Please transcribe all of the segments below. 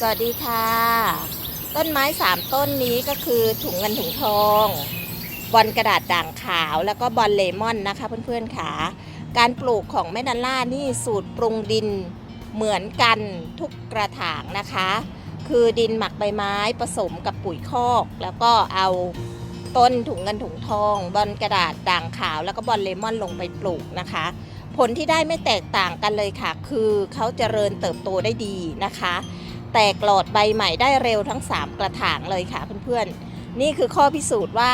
สวัสดีค่ะ ต้นไม้สามต้นนี้ก็คือถุงเงินถุงทอง บอลกระดาษด่างขาว แล้วก็บอลเลมอนนะคะเพื่อนๆค่ะ การปลูกของแม่ดันล่านี่สูตรปรุงดินเหมือนกันทุกกระถางนะคะ คือดินหมักใบไม้ผสมกับปุ๋ยคอก แล้วก็เอาต้นถุงเงินถุงทอง บอลกระดาษด่างขาว แล้วก็บอลเลมอนลงไปปลูกนะคะ ผลที่ได้ไม่แตกต่างกันเลยค่ะ คือเขาเจริญเติบโตได้ดีนะคะ แตกหลอดใบใหม่ได้เร็วทั้ง 3 กระถางเลยค่ะเพื่อนๆ นี่คือข้อพิสูจน์ว่า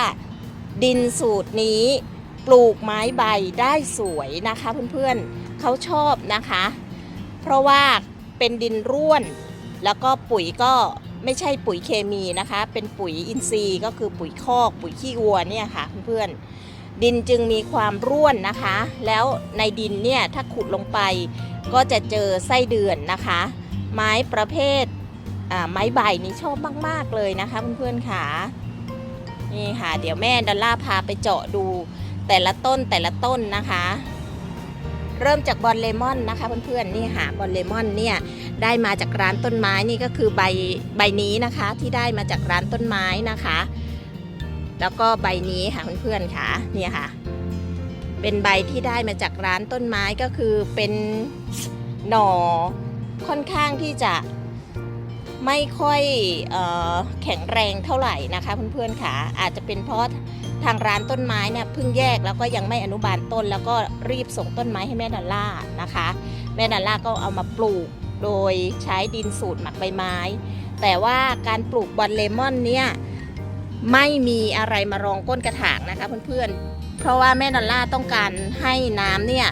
ดินสูตรนี้ปลูกไม้ใบได้สวยนะคะเพื่อนๆเขาชอบนะคะ เพราะว่าเป็นดินร่วน แล้วก็ปุ๋ยก็ไม่ใช่ปุ๋ยเคมีนะคะ เป็นปุ๋ยอินทรีย์ก็คือปุ๋ยคอก ปุ๋ยขี้วัวเนี่ยค่ะเพื่อนๆดินจึงมีความร่วนนะคะ แล้วในดินเนี่ยถ้าขุดลงไปก็จะเจอไส้เดือนนะคะ ไม้ประเภทไม้ใบนี่ชอบมาก ๆ เลยนะคะเพื่อนๆค่ะนี่ค่ะ เดี๋ยวแม่ดัลล่าพาไปเจาะดูแต่ละต้นแต่ละต้นนะคะ เริ่มจากบอลเลมอนนะคะเพื่อนๆนี่หาบอลเลมอนเนี่ยได้มาจากร้านต้นไม้นี่ก็คือใบใบนี้นะคะที่ได้มาจากร้านต้นไม้นะคะ แล้วก็ใบนี้ค่ะเพื่อนๆค่ะเนี่ยค่ะ เป็นใบที่ได้มาจากร้านต้นไม้ก็คือเป็นหน่อ ค่อนข้างที่จะไม่ค่อยออแข็งแรงเท่าไหร่นะคะเพื่อนๆค่ะอาจจะเป็นเพราะทางร้านต้นไม้เนี่ยเพิ่งแยกแล้วก็ยังไม่อนุบาลต้น แล้วก็รีบส่งต้นไม้ให้แม่ดัลล่านะคะ แม่ดัลล่าก็เอามาปลูกโดยใช้ดินสูตรหมักใบไม้ แต่ว่าการปลูกบอลเลมอนเนี่ยไม่มีอะไรมารองก้นกระถางนะคะเพื่อนๆเพราะว่าแม่ดอลล่าต้องการให้น้ำเนี่ย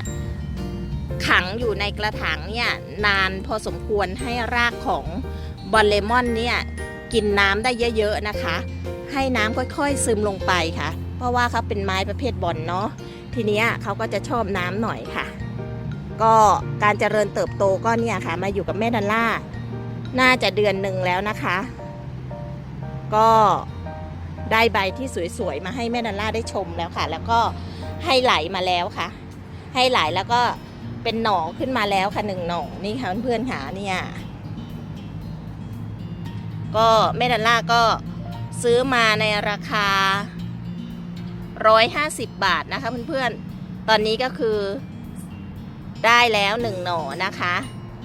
ขังอยู่ในกระถางเนี่ยนานพอสมควรให้รากของบอลเลมอนเนี่ยกินน้ำได้เยอะๆนะคะ ให้น้ำค่อยๆซึมลงไปค่ะ เพราะว่าเขาเป็นไม้ประเภทบอลเนาะทีนี้เขาก็จะชอบน้ำหน่อยค่ะ ก็การเจริญเติบโตก็เนี่ยค่ะ มาอยู่กับแม่ดอลล่าน่าจะเดือนหนึ่งแล้วนะคะ ก็ได้ใบที่สวยๆ มาให้แม่ดันล่าได้ชมแล้วค่ะ แล้วก็ให้ไหลมาแล้วค่ะ ให้ไหลแล้วก็ เป็นหน่อขึ้นมาแล้วค่ะหนึ่งหน่อนี่ค่ะเพื่อนๆค่ะเนี่ยก็แม่ดันล่าก็ซื้อมาในราคา 150 บาทนะคะเพื่อนๆ ตอนนี้ก็คือได้แล้วหนึ่งหน่อนะคะ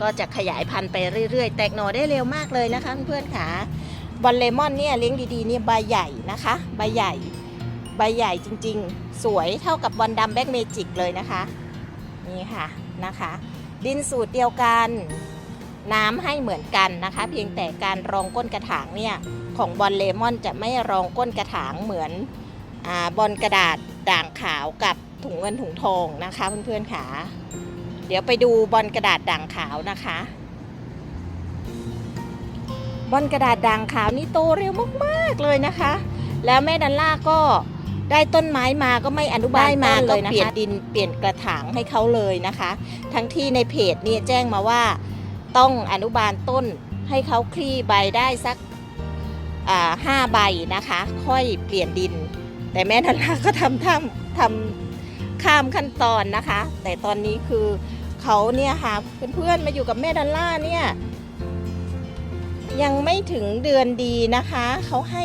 ก็จะขยายพันธุ์ไปเรื่อยๆ แตกหน่อได้เร็วมากเลยนะคะเพื่อนๆค่ะบอลเลมอนเนี่ยเลี้ยงดีๆเนี่ยใบใหญ่นะคะ ใบใหญ่ ใบใหญ่จริงๆ สวยเท่ากับบอลดำแบ็กเมจิกเลยนะคะ นี่ค่ะ นะคะ ดินสูตรเดียวกัน น้ำให้เหมือนกันนะคะ เพียงแต่การรองก้นกระถางเนี่ยของบอลเลมอนจะไม่รองก้นกระถางเหมือนอบอลกระดาษด่างขาวกับถุงเงินถุงทองนะคะเพื่อนๆค่ะเดี๋ยวไปดูบอลกระดาษด่างขาวนะคะ บอลกระดาษด่างขาวนี่โตเร็วมากๆเลยนะคะ แล้วแม่ดันล่าก็ ได้ต้นไม้มาก็ไม่อนุบาลมาเลยนะคะเปลี่ยนดินเปลี่ยนกระถางให้เขาเลยนะคะ ทั้งที่ในเพจเนี่ยแจ้งมาว่าต้องอนุบาลต้นให้เขาคลี่ใบได้สักอ่าห้าใบนะคะ ค่อยเปลี่ยนดิน แต่แม่ดันล่าก็ทำทำทำข้ามขั้นตอนนะคะ แต่ตอนนี้คือเขาเนี่ยค่ะเพื่อนๆมาอยู่กับแม่ดันล่าเนี่ยยังไม่ถึงเดือนดีนะคะเขาให้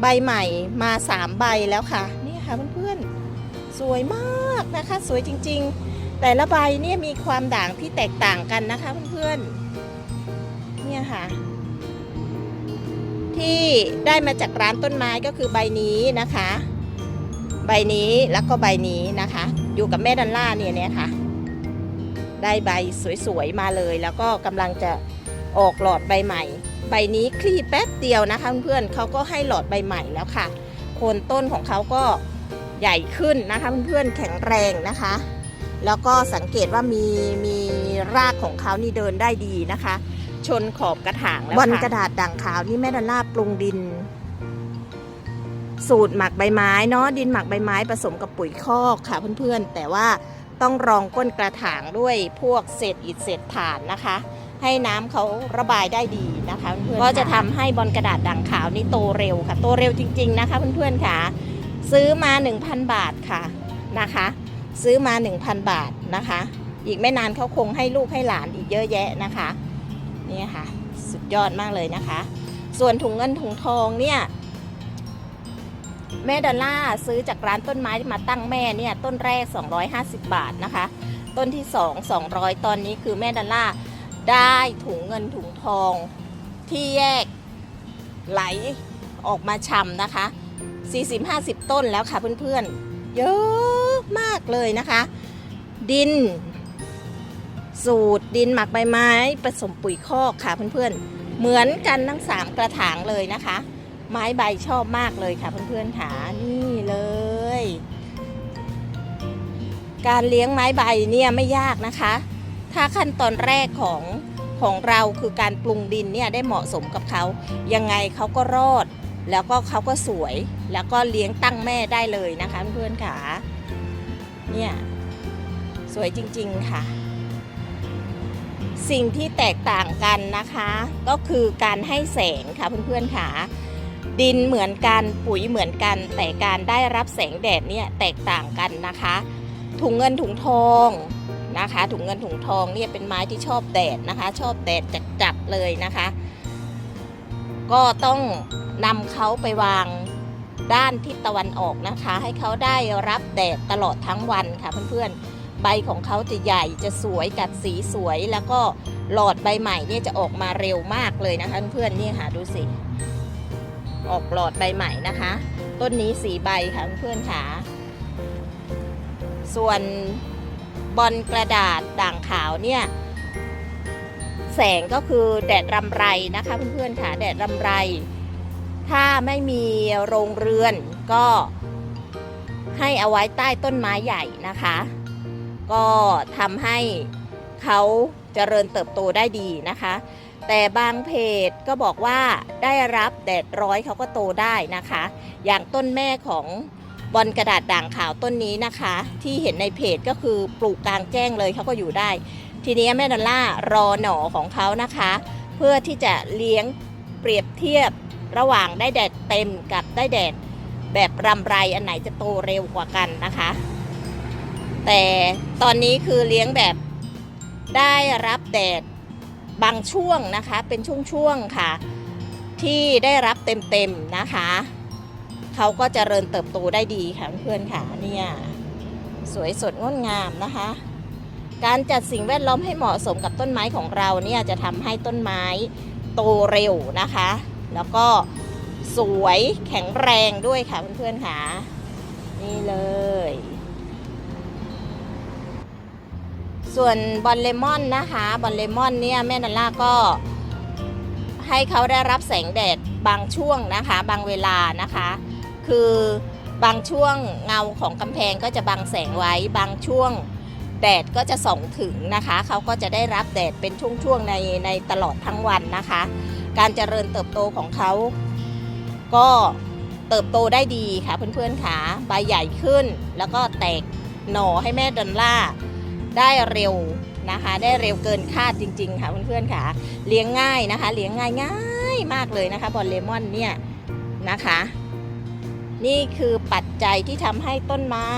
ใบใหม่มาสามใบแล้วค่ะ นี่ค่ะเพื่อนๆ สวยมากนะคะ สวยจริงๆ แต่ละใบเนี่ยมีความด่างที่แตกต่างกันนะคะเพื่อนๆ เนี่ยค่ะ ที่ได้มาจากร้านต้นไม้ก็คือใบนี้นะคะ ใบนี้แล้วก็ใบนี้นะคะ อยู่กับแม่ดันล่าเนี่ยเนี่ยค่ะ ได้ใบสวยๆมาเลยแล้วก็กำลังจะออกหลอดใบใหม่ ใบนี้คลี่แป๊บเดียวนะคะเพื่อนๆเขาก็ให้หลอดใบใหม่แล้วค่ะ โคนต้นของเขาก็ใหญ่ขึ้นนะคะเพื่อนๆแข็งแรงนะคะ แล้วก็สังเกตว่ามีมีรากของเขานี่เดินได้ดีนะคะ ชนขอบกระถางแล้วค่ะบนกระดาษด่างขาวนี่แม่ดอลล่าปรุงดิน สูตรหมักใบไม้เนาะดินหมักใบไม้ผสมกับปุ๋ยคอกค่ะเพื่อนๆแต่ว่าต้องรองก้นกระถางด้วยพวกเศษอิฐเศษถ่านนะคะ ให้น้ำเขาระบายได้ดีนะคะเพื่อนๆก็จะทำให้บอลกระดาษด่างขาวนี่โตเร็วค่ะ โตเร็วจริง ๆนะคะเพื่อนๆค่ะ ซื้อมา 1,000 บาทค่ะนะคะ ซื้อมา 1,000 บาทนะคะ อีกไม่นานเขาคงให้ลูกให้หลานอีกเยอะแยะนะคะนี่ค่ะสสุดยอดมากเลยนะคะ ส่วนถุงเงินถุงทองเนี่ยแม่ดอลล่าร์ซื้อจากร้านต้นไม้ที่มาตั้งแม่เนี่ยต้นแรก 250 บาทนะคะ ต้นที่ 2 200 ตอนนี้คือแม่ดอลล่าร์ ได้ถุงเงินถุงทองที่แยกไหลออกมาชำนะคะ 40-50 ต้นแล้วค่ะเพื่อนๆ เยอะมากเลยนะคะ ดิน สูตรดินหมักใบไม้ผสมปุ๋ยคอกค่ะเพื่อนๆ เหมือนกันทั้งสามกระถางเลยนะคะ ไม้ใบชอบมากเลยค่ะเพื่อนๆค่ะนี่เลย การเลี้ยงไม้ใบเนี่ยไม่ยากนะคะ ถ้าขั้นตอนแรกของของเราคือการปรุงดินเนี่ยได้เหมาะสมกับเขายังไงเขาก็รอด แล้วก็เขาก็สวย แล้วก็เลี้ยงตั้งแม่ได้เลยนะคะเพื่อนๆค่ะเนี่ยสวยจริงๆค่ะ สิ่งที่แตกต่างกันนะคะ ก็คือการให้แสงค่ะเพื่อนๆค่ะดินเหมือนกันปุ๋ยเหมือนกัน แต่การได้รับแสงแดดเนี่ยแตกต่างกันนะคะ ถุงเงินถุงทอง นะคะ ถุงเงินถุงทองเนี่ยเป็นไม้ที่ชอบแดดนะคะ ชอบแดดจัดๆเลยนะคะ ก็ต้องนำเขาไปวางด้านทิศตะวันออกนะคะ ให้เขาได้รับแดดตลอดทั้งวันค่ะเพื่อนๆ ใบของเขาจะใหญ่จะสวยกัดสีสวยแล้วก็หลอดใบใหม่เนี่ยจะออกมาเร็วมากเลยนะคะเพื่อนๆนี่ค่ะดูสิ ออกหลอดใบใหม่นะคะ ต้นนี้สีใบค่ะเพื่อนๆค่ะ ส่วน บอลกระดาษด่างขาวเนี่ยแสงก็คือแดดรำไรนะคะเพื่อนๆค่ะแดดรำไร ถ้าไม่มีโรงเรือนก็ให้เอาไว้ใต้ต้นไม้ใหญ่นะคะ ก็ทำให้เขาเจริญเติบโตได้ดีนะคะ แต่บางเพจก็บอกว่าได้รับแดดร้อยเขาก็โตได้นะคะ อย่างต้นแม่ของ บอลกระดาษด่างขาวต้นนี้นะคะ ที่เห็นในเพจก็คือปลูกกลางแจ้งเลยเขาก็อยู่ได้ ทีนี้แม่ดอลล่ารอหน่อของเขานะคะ เพื่อที่จะเลี้ยงเปรียบเทียบระหว่างได้แดดเต็มกับได้แดดแบบรำไรอันไหนจะโตเร็วกว่ากันนะคะ แต่ตอนนี้คือเลี้ยงแบบได้รับแดดบางช่วงนะคะ เป็นช่วงๆค่ะ ที่ได้รับเต็มๆนะคะ เขาก็จเจริญเติบโตได้ดีค่ะเพื่อนค่ะเนี่ยสวยสดงดงามนะคะ การจัดสิ่งแวดล้อมให้เหมาะสมกับต้นไม้ของเราเนี่ยจะทำให้ต้นไม้โตเร็วนะคะ แล้วก็สวยแข็งแรงด้วยค่ะเพื่อนๆค่ะนี่เลย ส่วนบอลเลมอนนะคะบอลเลมอนเนี่ยแม่นันล่าก็ให้เขาได้รับแสงแดดบางช่วงนะคะ บางเวลานะคะ คือบางช่วงเงาของกำแพงก็จะบังแสงไว้ บางช่วงแดดก็จะส่องถึงนะคะ เขาก็จะได้รับแดดเป็นช่วงๆในในตลอดทั้งวันนะคะ การเจริญเติบโตของเขา ก็เติบโตได้ดีค่ะเพื่อนๆค่ะใบใหญ่ขึ้น แล้วก็แตกหน่อให้แม่ดอลล่าได้เร็วนะคะ ได้เร็วเกินคาดจริง ๆ ค่ะเพื่อนๆค่ะ เลี้ยงง่ายนะคะ เลี้ยงง่ายง่ายมากเลยนะคะบอลเลมอนเนี่ยนะคะ นี่คือปัจจัยที่ทำให้ต้นไม้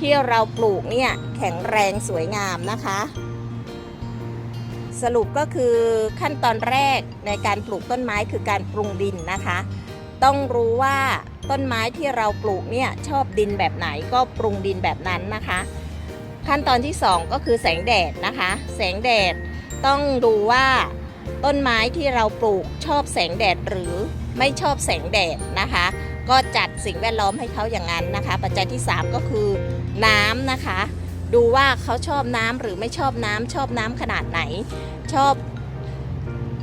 ที่เราปลูกเนี่ยแข็งแรงสวยงามนะคะ สรุปก็คือขั้นตอนแรกในการปลูกต้นไม้คือการปรุงดินนะคะ ต้องรู้ว่าต้นไม้ที่เราปลูกเนี่ยชอบดินแบบไหนก็ปรุงดินแบบนั้นนะคะ ขั้นตอนที่ 2 ก็คือแสงแดดนะคะ แสงแดดต้องดูว่าต้นไม้ที่เราปลูกชอบแสงแดดหรือไม่ชอบแสงแดดนะคะ ก็จัดสิ่งแวดล้อมให้เขาอย่างนั้นนะคะ ปัจจัยที่ 3 ก็คือน้ำนะคะ ดูว่าเขาชอบน้ำหรือไม่ชอบน้ำชอบน้ำขนาดไหน ชอบ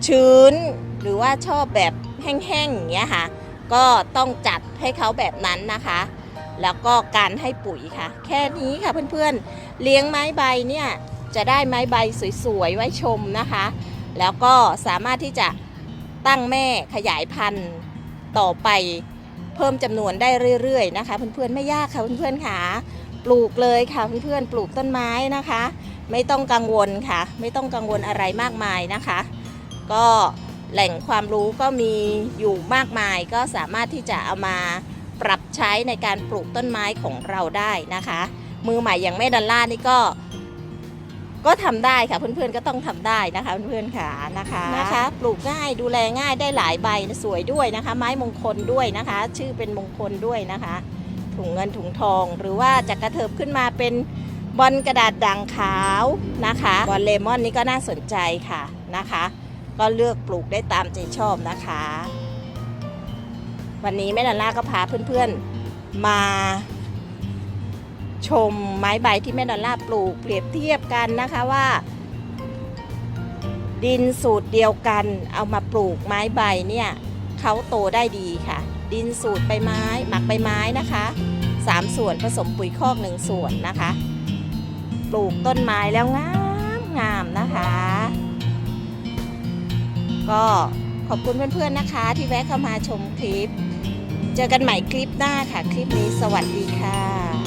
ชื้นหรือว่าชอบแบบแห้งๆอย่างเงี้ยค่ะ ก็ต้องจัดให้เขาแบบนั้นนะคะ แล้วก็การให้ปุ๋ยค่ะ แค่นี้ค่ะเพื่อนๆ เลี้ยงไม้ใบเนี่ยจะได้ไม้ใบสวยๆไว้ชมนะคะ แล้วก็สามารถที่จะตั้งแม่ขยายพันธุ์ต่อไป เพิ่มจำนวนได้เรื่อยๆนะคะเพื่อนๆไม่ยากค่ะเพื่อนๆค่ะปลูกเลยค่ะเพื่อนๆปลูกต้นไม้นะคะ ไม่ต้องกังวลค่ะ ไม่ต้องกังวลอะไรมากมายนะคะ ก็แหล่งความรู้ก็มีอยู่มากมายก็สามารถที่จะเอามาปรับใช้ในการปลูกต้นไม้ของเราได้นะคะ มือใหม่อย่างแม่ดอลล่านี่ก็ ก็ทำได้ค่ะเพื่อนๆก็ต้องทำได้นะคะเพื่อนๆค่ะนะคะนะคะ ปลูกง่ายดูแลง่ายได้หลายใบสวยด้วยนะคะ ไม้มงคลด้วยนะคะ ชื่อเป็นมงคลด้วยนะคะ ถุงเงินถุงทอง หรือว่าจะกระเถิบขึ้นมาเป็นบอลกระดาษด่างขาวนะคะบอลเลมอนนี่ก็น่าสนใจค่ะนะคะ ก็เลือกปลูกได้ตามใจชอบนะคะ วันนี้แม่ดาล่าก็พาเพื่อนๆมา ชมไม้ใบที่แม่ดอลล่าปลูก เปรียบเทียบกันนะคะว่า ดินสูตรเดียวกัน เอามาปลูกไม้ใบเนี่ยเขาโตได้ดีค่ะ ดินสูตรใบไม้ หมักใบไม้นะคะสามส่วนผสมปุ๋ยคอกหนึ่งส่วนนะคะ ปลูกต้นไม้แล้วงามงามนะคะ ก็ขอบคุณเพื่อนๆนะคะ ที่แวะเข้ามาชมคลิป เจอกันใหม่คลิปหน้าค่ะ คลิปนี้สวัสดีค่ะ